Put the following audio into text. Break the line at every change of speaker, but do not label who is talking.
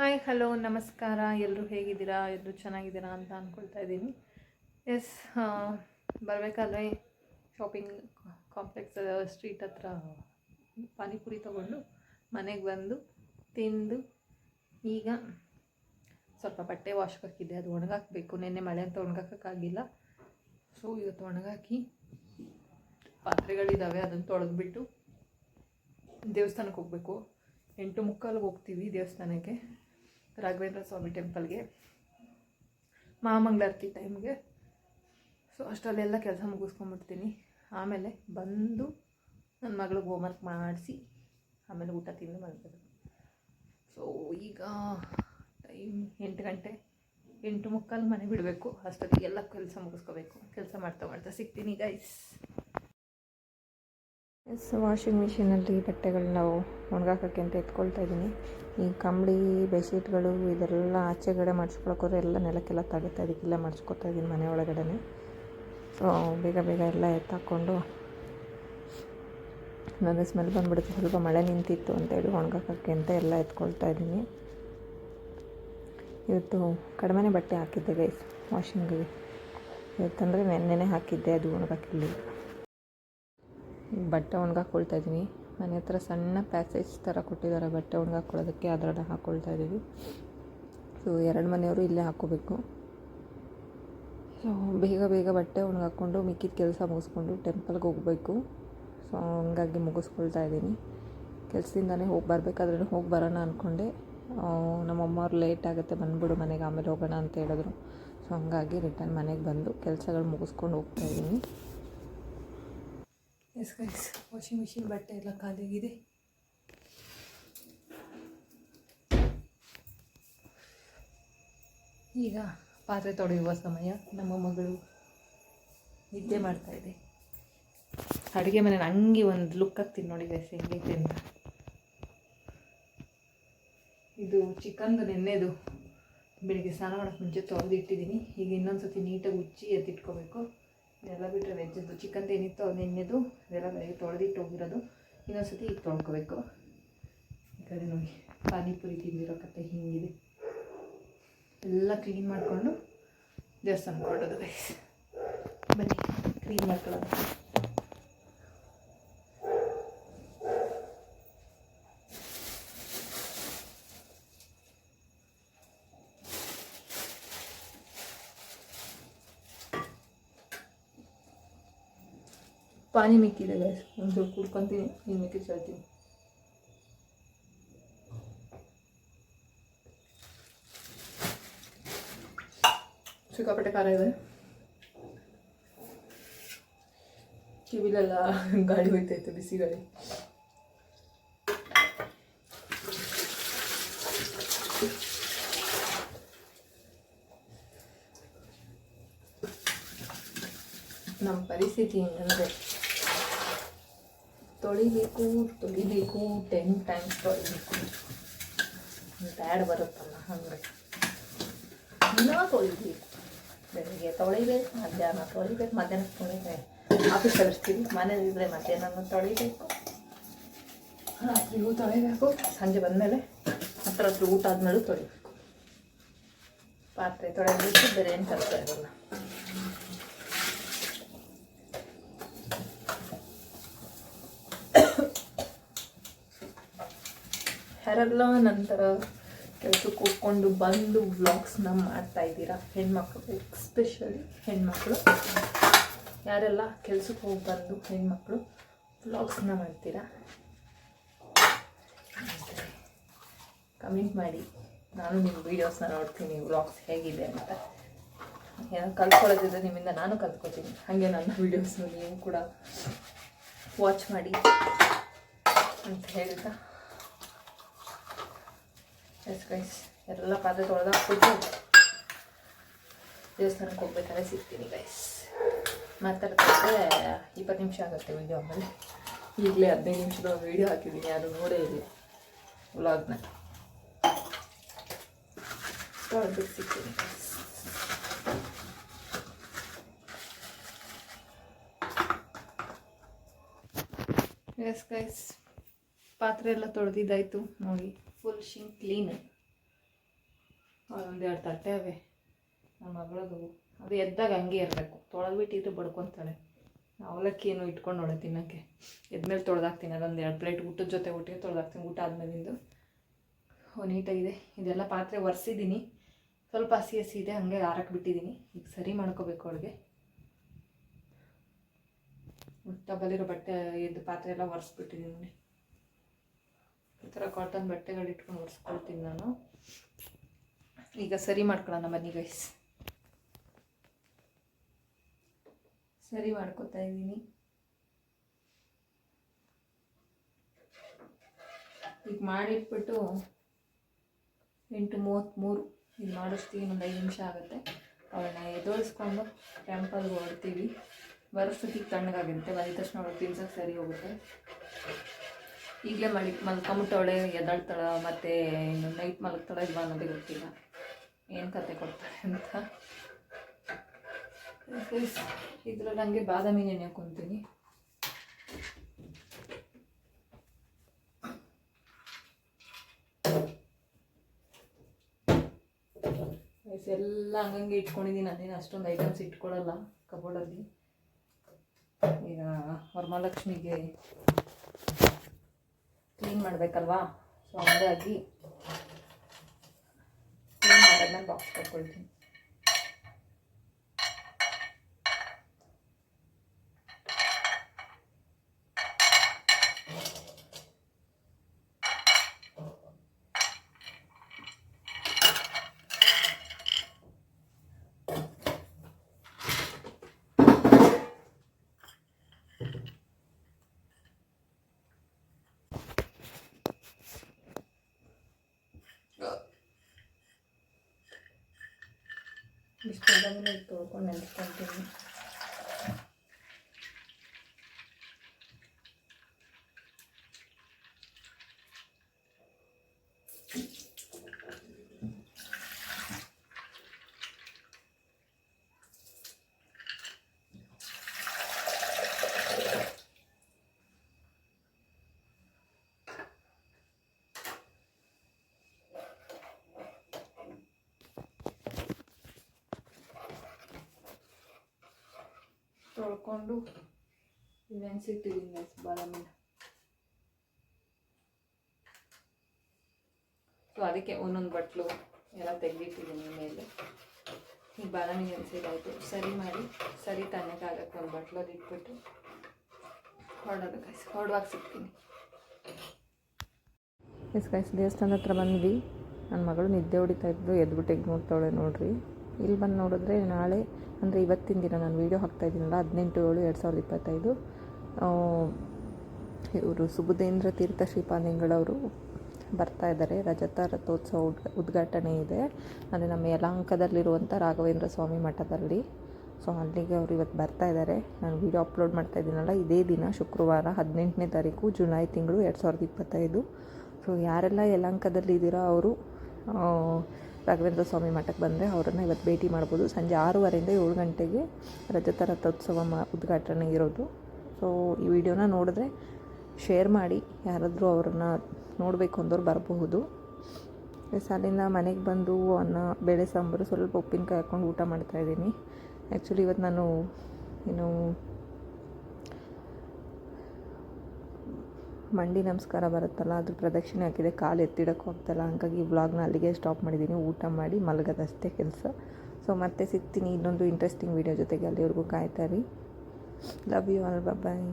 Hi, hello, ನಮಸ್ಕಾರ. ಎಲ್ಲರೂ ಹೇಗಿದ್ದೀರಾ? ಎಲ್ಲರೂ ಚೆನ್ನಾಗಿದ್ದೀರಾ ಅಂತ ಅಂದ್ಕೊಳ್ತಾ ಇದ್ದೀನಿ. ಎಸ್ ಬರಬೇಕಾದ್ರೆ ಶಾಪಿಂಗ್ ಕಾಂಪ್ಲೆಕ್ಸ್ ಸ್ಟ್ರೀಟ್ ಹತ್ರ ಪಾನಿಪುರಿ ತೊಗೊಂಡು ಮನೆಗೆ ಬಂದು ತಿಂದು ಈಗ ಸ್ವಲ್ಪ ಬಟ್ಟೆ ವಾಶ್ ಹಾಕಿದ್ದೆ. ಅದು ಒಣಗಾಕಬೇಕು. ನಿನ್ನೆ ಮಳೆ ಅಂತ ಒಣಗಾಕಾಗಿಲ್ಲ ಸೊ ಇವತ್ತು ಒಣಗಾಕಿ ಪಾತ್ರೆಗಳಿದ್ದಾವೆ ಅದನ್ನು ತೊಳೆದ್ಬಿಟ್ಟು ದೇವಸ್ಥಾನಕ್ಕೆ ಹೋಗಬೇಕು. ಎಂಟು ಮುಕ್ಕಾಲಿಗೆ ಹೋಗ್ತೀವಿ ದೇವಸ್ಥಾನಕ್ಕೆ. ರಾಘವೇಂದ್ರ ಸ್ವಾಮಿ ಟೆಂಪಲ್ಗೆ ಮಹಾಮಂಗಳಾರತಿ ಟೈಮ್ಗೆ. ಸೊ ಅಷ್ಟರಲ್ಲೆಲ್ಲ ಕೆಲಸ ಮುಗಿಸ್ಕೊಂಬಿಡ್ತೀನಿ. ಆಮೇಲೆ ಬಂದು ನನ್ನ ಮಗಳಿಗೆ ಹೋಮ್ವರ್ಕ್ ಮಾಡಿಸಿ, ಆಮೇಲೆ ಊಟ ತಿಂದು ಮಲ್ಕೋದು ಸೊ ಈಗ ಟೈಮ್ ಎಂಟು ಗಂಟೆ. ಎಂಟು ಮುಕ್ಕಾಲು ಮನೆ ಬಿಡಬೇಕು. ಅಷ್ಟೊತ್ತಿಗೆಲ್ಲ ಕೆಲಸ ಮುಗಿಸ್ಕೋಬೇಕು. ಕೆಲಸ ಮಾಡ್ತಾ ಮಾಡ್ತಾ ಸಿಗ್ತೀನಿ ಗೈಸ್ ಎಸ್ ವಾಷಿಂಗ್ ಮಿಷಿನಲ್ಲಿ ಬಟ್ಟೆಗಳು ನಾವು ಒಣಗಾಕೋಕ್ಕೆ ಅಂತ ಎತ್ಕೊಳ್ತಾ ಇದ್ದೀನಿ. ಈ ಕಂಬಳಿ, ಬೆಡ್ಶೀಟ್ಗಳು ಇದೆಲ್ಲ ಆಚೆಗಡೆ ಮಾಡಿಸ್ಕೊಳಕ್ಕೋದ್ರೆ ಎಲ್ಲ ನೆಲಕ್ಕೆಲ್ಲ ತಾಗುತ್ತೆ ಅದಕ್ಕೆಲ್ಲ ಮಾಡಿಸ್ಕೊತಾ ಇದ್ದೀನಿ ಮನೆ ಒಳಗಡೆ ಸೊ ಬೇಗ ಬೇಗ ಎಲ್ಲ ಎತ್ತಾಕ್ಕೊಂಡು ನನಗೆ ಸ್ಮೆಲ್ ಬಂದುಬಿಡುತ್ತೆ. ಸ್ವಲ್ಪ ಮಳೆ ನಿಂತಿತ್ತು ಅಂತೇಳಿ ಒಣಗಾಕೋಕ್ಕೆ ಅಂತ ಎಲ್ಲ ಎತ್ಕೊಳ್ತಾ ಇದ್ದೀನಿ ಇವತ್ತು ಕಡಿಮೆನೇ ಬಟ್ಟೆ ಹಾಕಿದ್ದೆ ಗೈಸ್ ವಾಷಿಂಗಿಗೆ ಇವತ್ತಂದರೆ ನೆನ್ನೆನೇ ಹಾಕಿದ್ದೆ, ಅದು ಒಣಗಾಕಿಲ್ಲ ಬಟ್ಟೆ ಒಣಗಾಕೊಳ್ತಾ ಇದ್ದೀನಿ. ಮನೆ ಹತ್ರ ಸಣ್ಣ ಪ್ಯಾಸೇಜ್ ಥರ ಕೊಟ್ಟಿದ್ದಾರೆ ಬಟ್ಟೆ ಒಣಗಾಕೊಳ್ಳೋದಕ್ಕೆ ಅದರಲ್ಲಿ ಹಾಕ್ಕೊಳ್ತಾ ಇದ್ದೀವಿ. ಸೊ ಎರಡು ಮನೆಯವರು ಇಲ್ಲೇ ಹಾಕ್ಕೋಬೇಕು. ಸೊ ಬೇಗ ಬೇಗ ಬಟ್ಟೆ ಒಣಗಾಕ್ಕೊಂಡು ಮಿಕ್ಕಿದ ಕೆಲಸ ಮುಗಿಸ್ಕೊಂಡು ಟೆಂಪಲ್ಗೆ ಹೋಗಬೇಕು. ಸೊ ಹಂಗಾಗಿ ಮುಗಿಸ್ಕೊಳ್ತಾ ಇದ್ದೀನಿ. ಕೆಲಸದಿಂದನೇ ಹೋಗಿ ಬರಬೇಕಾದ್ರೆ ಹೋಗಿ ಬರೋಣ ಅಂದ್ಕೊಂಡೆ ನಮ್ಮಮ್ಮವ್ರು ಲೇಟ್ ಆಗುತ್ತೆ, ಬಂದುಬಿಡು ಮನೆಗೆ, ಆಮೇಲೆ ಹೋಗೋಣ ಅಂತ ಹೇಳಿದ್ರು. ಸೊ ಹಂಗಾಗಿ ರಿಟರ್ನ್ ಮನೆಗೆ ಬಂದು ಕೆಲಸಗಳು ಮುಗಿಸ್ಕೊಂಡು ಹೋಗ್ತಾ ಇದ್ದೀನಿ. ಎಸ್ ಗೈಸ್, ವಾಷಿಂಗ್ ಮಿಷಿನ್ ಬಟ್ಟೆ ಎಲ್ಲ ಖಾಲಿಯಾಗಿದೆ. ಈಗ ಪಾತ್ರೆ ತೊಳೆಯುವ ಸಮಯ. ನಮ್ಮ ಮಗಳು ನಿದ್ದೆ ಮಾಡ್ತಾ ಇದೆ. ಅಡುಗೆ ಮನೆ ಹಂಗೆ ಒಂದು ಲುಕ್ ಆಗ್ತೀನಿ ನೋಡಿ ಗೈಸ್ ಹೆಂಗೈತೆ ಅಂತ. ಇದು ಚಿಕನ್ದು ನೆನ್ನೆದು. ಬೆಳಿಗ್ಗೆ ಸ್ನಾನ ಮಾಡೋಕ್ಕೆ ಮುಂಚೆ ತೊಳೆದಿಟ್ಟಿದ್ದೀನಿ. ಈಗ ಇನ್ನೊಂದು ಸತಿ ನೀಟಾಗಿ ಉಚ್ಚಿ ಎತ್ತಿಟ್ಕೋಬೇಕು. ಇದೆಲ್ಲ ಬಿಟ್ಟರೆ ವೆಜ್ಜದ್ದು ಚಿಕನ್ ಏನಿತ್ತು ನೆನ್ನೆದು ಅದೆಲ್ಲ ಬೆಳಗ್ಗೆ ತೊಳೆದಿಟ್ಟು ಹೋಗಿರೋದು. ಇನ್ನೊಂದು ಸತಿ ಈಗ ತೊಳ್ಕೊಬೇಕು. ಈ ಕಡೆ ನೋಡಿ, ಪಾನಿಪುರಿ ತಿಂದಿರೋ ಕತೆ ಹಿಂಗಿದೆ. ಎಲ್ಲ ಕ್ಲೀನ್ ಮಾಡಿಕೊಂಡು ದೇವಸ್ಥಾನಕ್ಕೆ ಹೊರಡೋದು ಬನ್ನಿ ಕ್ಲೀನ್ ಮಾಡ್ಕೊಳ್ಳೋದು ಪಾನಿ ಮಿಕ್ಕಿದೆ ಗೈಸ್ ಒಂದು ಸ್ವಲ್ಪ ಕುಡ್ಕೊತೀನಿ ಇನ್ನು ಮಿಕ್ಕಿ ಹೇಳ್ತೀನಿ ಸಿಕ್ಕಾಪಟ್ಟೆ ಖಾರ ಇದೆ ಕಿವಿಲೆಲ್ಲ ಗಾಳಿ ಹೋಯ್ತೈತೆ ಬಿಸಿ ಗಾಳಿ ನಮ್ಮ ಪರಿಸ್ಥಿತಿ ಹೆಂಗಂದರೆ ತೊಳಿಬೇಕು ತೊಳಿಬೇಕು ಟೆನ್ ಟೈಮ್ಸ್ ತೊಳಿಬೇಕು. ಬ್ಯಾಡ್ ಬರುತ್ತಲ್ಲ ಹಂಗೆ ಇನ್ನೂ ತೊಳಿಬೇಕು. ಬೆಳಿಗ್ಗೆ ತೊಳಿಬೇಕು, ಮಧ್ಯಾಹ್ನ ತೊಳಿಬೇಕು ಮಧ್ಯಾಹ್ನ ತೊಳಿಬೇಕು ಆಫೀಸ್ ಕಳಿಸ್ತೀವಿ ಮನೇಲಿದ್ದರೆ ಮಧ್ಯಾಹ್ನ ತೊಳಿಬೇಕು. ರಾತ್ರಿಗೂ ತೊಳಿಬೇಕು, ಸಂಜೆ ಬಂದಮೇಲೆ ಹತ್ರ ಹತ್ರ ಊಟ ಆದ್ಮೇಲೆ ತೊಳಿಬೇಕು. ಪಾತ್ರೆ ತೊಳೆಯಬೇಕು ಬೇರೆ ಏನು ಕೆಲಸ ಇರಲ್ಲ. ಯಾರೆಲ್ಲ ನಂತರ ಕೆಲಸಕ್ಕೆ ಹೋಗ್ಕೊಂಡು ಬಂದು ವ್ಲಾಗ್ಸ್ನ ಮಾಡ್ತಾ ಇದ್ದೀರಾ? ಹೆಣ್ಮಕ್ಳು ಎಸ್ಪೆಷಲಿ ಹೆಣ್ಮಕ್ಳು. ಯಾರೆಲ್ಲ ಕೆಲಸಕ್ಕೆ ಹೋಗಿ ಬಂದು ಹೆಣ್ಮಕ್ಳು ವ್ಲಾಗ್ಸ್ನ ಮಾಡ್ತೀರಾ? ಕಮೆಂಟ್ ಮಾಡಿ. ನಾನು ನಿಮ್ಮ ವೀಡಿಯೋಸ್ನ ನೋಡ್ತೀನಿ ವ್ಲಾಗ್ಸ್ ಹೇಗಿದೆ ಅಂತ. ಏನೋ ಕಲ್ತ್ಕೊಳ್ಳೋದಿದ್ರೆ ನಿಮ್ಮಿಂದ ನಾನು ಕಲ್ತ್ಕೊತೀನಿ. ಹಾಗೆ ನನ್ನ ವೀಡಿಯೋಸ್ನ ನೀವು ಕೂಡ ವಾಚ್ ಮಾಡಿ ಅಂತ ಹೇಳ್ತಾ ಎಸ್ ಗೈಸ್ ಎಲ್ಲ ಪಾತ್ರೆ ತೊಳೆದಾಕ್ಬಿಟ್ಟು ದೇವಸ್ಥಾನಕ್ಕೆ ಹೋಗ್ಬೇಕಾದ್ರೆ ಸಿಗ್ತೀನಿ ಗೈಸ್ ಮಾತಾಡ್ತಿದ್ರೆ ಇಪ್ಪತ್ತು ನಿಮಿಷ ಆಗುತ್ತೆ ವಿಡಿಯೋ ಆಮೇಲೆ ಈಗಲೇ ಹದಿನೈದು ನಿಮಿಷದ ವೀಡಿಯೋ ಹಾಕಿದ್ದೀನಿ, ಯಾರು ನೋಡೇ ಇಲ್ಲ. ವ್ಲಾಗ್ನ ತೊಳೆದ್ಬಿಟ್ಟು ಸಿಗ್ತೀನಿ ಗೈಸ್ ಎಸ್ ಗೈಸ್ ಪಾತ್ರೆ ಎಲ್ಲ ತೊಳೆದಿದ್ದಾಯ್ತು, ನೋಡಿ. ಫುಲ್ ಶಿಂಕ್ ಕ್ಲೀನ್ ಒಂದೆರಡು ತಟ್ಟೆ ಅವೆ. ನಮ್ಮ ಮಗಳದು. ಅದು ಎದ್ದಾಗ ಹಂಗೆ ಇರಬೇಕು. ತೊಳೆದ್ಬಿಟ್ಟಿದ್ರೆ ಬಡ್ಕೊತಾಳೆ. ಅವಲಕ್ಕಿಯನ್ನು ಇಟ್ಕೊಂಡೋಳೆ ತಿನ್ನೋಕ್ಕೆ. ಎದ್ಮೇಲೆ ತೊಳೆದಾಕ್ತೀನಿ. ಅದೊಂದು ಎರಡು ಪ್ಲೇಟ್ ಊಟದ ಜೊತೆ ಒಟ್ಟಿಗೆ ತೊಳೆದಾಕ್ತೀನಿ. ಊಟ ಆದಮೇಲಿಂದು. ನೀಟಾಗಿದೆ. ಇದೆಲ್ಲ ಪಾತ್ರೆ ಒರೆಸಿದ್ದೀನಿ ಸ್ವಲ್ಪ ಹಸಿ ಹಸಿ ಇದೆ. ಹಂಗೆ ಆರಕ್ಕೆ ಬಿಟ್ಟಿದ್ದೀನಿ ಈಗ ಸರಿ ಮಾಡ್ಕೋಬೇಕು ಅವಳಿಗೆ. ಟಬಲಿರೋ ಬಟ್ಟೆ ಇದು ಪಾತ್ರೆ ಎಲ್ಲ ಒರೆಸ್ಬಿಟ್ಟಿದ್ದೀನಿ ಈ ಥರ ಕಾಟನ್ ಬಟ್ಟೆಗಳು ಇಟ್ಕೊಂಡು ಒರೆಸ್ಕೊಳ್ತೀನಿ ನಾನು. ಈಗ ಸರಿ ಮಾಡ್ಕೊಳ್ಳೋಣ ಬನ್ನಿ ಗೈಸ್ ಸರಿ ಮಾಡ್ಕೊತಾ ಇದ್ದೀನಿ. ಈಗ ಮಾಡಿಟ್ಬಿಟ್ಟು ಎಂಟು ಮೂವತ್ತ್ಮೂರು ಇದು ಮಾಡಿಸ್ತೀವಿ ಒಂದು ಐದು ನಿಮಿಷ ಆಗುತ್ತೆ. ಅವಳನ್ನ ಎದುರಿಸ್ಕೊಂಡು ಟೆಂಪಲ್ಗೆ ಹೊರಡ್ತೀವಿ. ಬರೋಷ್ಟೊತ್ತಿಗೆ ತಣ್ಣಗಾಗಿರುತ್ತೆ ಬಂದ ತಕ್ಷಣ ಅವಳು ತಿನ್ಸಕ್ಕೆ ಸರಿ ಹೋಗುತ್ತೆ. ಈಗಲೇ ಮಳಿ ಮಲ್ಕೊಂಬಿಟ್ಟವಳೆ, ಎದ್ದಾಳ್ತಾಳ, ಮತ್ತು ಇನ್ನು ನೈಟ್ ಮಲಗ್ತಾಳ ಇಲ್ವಾ ಅನ್ನೋದು ಗೊತ್ತಿಲ್ಲ. ಏನು ಕತೆ ಕೊಡ್ತಾರೆ ಅಂತ. ಇದ್ರಲ್ಲಿ ಹಂಗೆ ಬಾದಾಮಿ ನೆನೆ ಕುಂತೀನಿ. ಎಲ್ಲ ಹಂಗಂಗೆ ಇಟ್ಕೊಂಡಿದ್ದೀನಿ ನಾನೇನು ಅಷ್ಟೊಂದು ಐಟಮ್ಸ್ ಇಟ್ಕೊಳ್ಳಲ್ಲ ಕಬೋರ್ಡಲ್ಲಿ ಈಗ ವರಮಹಾಲಕ್ಷ್ಮಿಗೆ ಕ್ಲೀನ್ ಮಾಡಬೇಕಲ್ವಾ? ಸೊ ಹಂಗಾಗಿ ಕ್ಲೀನ್ ಮಾಡೋದನ್ನ ಬಾಕ್ಸ್ ಕಟ್ಕೊಳ್ತೀನಿ Después dámelo todo con el contenido. ತೊಳ್ಕೊಂಡು ನೆನೆಸಿಟ್ಟಿದ್ದೀನಿ ಗೈಸ್ ಬಾದಾಮಿನ. ಸೊ ಅದಕ್ಕೆ ಒಂದೊಂದು ಬಟ್ಲು ಎಲ್ಲ ತೆಗೆದಿಟ್ಟಿದ್ದೀನಿ ಮೇಲೆ. ಈಗ ಬಾದಾಮಿ ನೆನೆಸಿದಾಯಿತು ಸರಿ ಮಾಡಿ, ಸರಿ ತಣ್ಣಗಾಗಕ್ಕೆ ಒಂದು ಬಟ್ಲಲ್ಲಿ ಇಟ್ಬಿಟ್ಟು ಹೊರಡೋದು ಗೈಸ್ ಹೊರಡುವಾಗ ಸಿಗ್ತೀನಿ ಎಸ್ ಗೈಸ್ ದೇವಸ್ಥಾನದ ಹತ್ರ ಬಂದ್ವಿ. ನನ್ನ ಮಗಳು ನಿದ್ದೆ ಹೊಡಿತಾ ಇದ್ದು ಎದ್ಬಿಟ್ಟು ಎದ್ದು ನೋಡ್ತಾಳೆ ನೋಡ್ರಿ. ಇಲ್ಲಿ ಬಂದು ನೋಡಿದ್ರೆ ನಾಳೆ ಅಂದರೆ ಇವತ್ತಿನ ದಿನ ನಾನು ವೀಡಿಯೋ ಹಾಕ್ತಾ ಇದ್ದೀನಲ್ಲ ಹದಿನೆಂಟು ಏಳು ಎರಡು ಸಾವಿರದ ಇಪ್ಪತ್ತೈದು. ಇವರು ಸುಬುಧೇಂದ್ರ ತೀರ್ಥ ಶ್ರೀಪಾದಿಂಗಳವರು ಬರ್ತಾ ಇದ್ದಾರೆ. ರಜತ ರಥೋತ್ಸವ ಉದ್ ಉದ್ಘಾಟನೆ ಇದೆ. ಅಂದರೆ ನಮ್ಮ ಯಲಹಂಕದಲ್ಲಿರುವಂಥ ರಾಘವೇಂದ್ರ ಸ್ವಾಮಿ ಮಠದಲ್ಲಿ. ಸೊ ಅಲ್ಲಿಗೆ ಅವರು ಇವತ್ತು ಬರ್ತಾ ಇದ್ದಾರೆ. ನಾನು ವೀಡಿಯೋ ಅಪ್ಲೋಡ್ ಮಾಡ್ತಾ ಇದ್ದೀನಲ್ಲ, ಇದೇ ದಿನ ಶುಕ್ರವಾರ ಹದಿನೆಂಟನೇ ತಾರೀಕು, ಜುಲೈ ತಿಂಗಳು ಎರಡು ಸಾವಿರದ ಇಪ್ಪತ್ತೈದು. ಸೊ ಯಾರೆಲ್ಲ ಯಲಾಂಕದಲ್ಲಿ ಇದ್ದೀರೋ ಅವರು ರಾಘವೇಂದ್ರ ಸ್ವಾಮಿ ಮಠಕ್ಕೆ ಬಂದರೆ ಅವರನ್ನು ಇವತ್ತು ಭೇಟಿ ಮಾಡ್ಬೋದು. ಸಂಜೆ ಆರೂವರೆಯಿಂದ ಏಳು ಗಂಟೆಗೆ ರಜತ ರಥೋತ್ಸವ ಮ, ಉದ್ಘಾಟನೆ ಇರೋದು. ಸೊ ಈ ವಿಡಿಯೋನ ನೋಡಿದ್ರೆ ಶೇರ್ ಮಾಡಿ, ಯಾರಾದರೂ ಅವ್ರನ್ನ ನೋಡಬೇಕು ಅಂದವ್ರು ಬರಬಹುದು. ಅಲ್ಲಿಂದ ಮನೆಗೆ ಬಂದು ಅನ್ನ, ಬೇಳೆ ಸಾಂಬಾರು ಸ್ವಲ್ಪ ಉಪ್ಪಿನಕಾಯಿ ಹಾಕ್ಕೊಂಡು ಊಟ ಮಾಡ್ತಾಯಿದ್ದೀನಿ ಆ್ಯಕ್ಚುಲಿ ಇವತ್ತು ನಾನು ಏನು ಮಂಡಿ ನಮಸ್ಕಾರ ಬರುತ್ತಲ್ಲ ಅದು ಪ್ರದಕ್ಷಿಣೆ ಹಾಕಿದೆ ಕಾಲು ಎತ್ತಿಡಕ್ಕೆ ಹೋಗ್ತಲ್ಲ, ಹಂಗಾಗಿ ವ್ಲಾಗ್ನ ಅಲ್ಲಿಗೆ ಸ್ಟಾಪ್ ಮಾಡಿದ್ದೀನಿ. ಊಟ ಮಾಡಿ ಮಲಗೋದಷ್ಟೇ ಕೆಲಸ. ಸೊ ಮತ್ತೆ ಸಿಗ್ತೀನಿ ಇನ್ನೊಂದು ಇಂಟ್ರೆಸ್ಟಿಂಗ್ ವೀಡಿಯೋ ಜೊತೆಗೆ. ಅಲ್ಲಿವರೆಗೂ ಕಾಯ್ತಾ ರೀ ಲವ್ ಯು ಆಲ್ ಬಾಯ್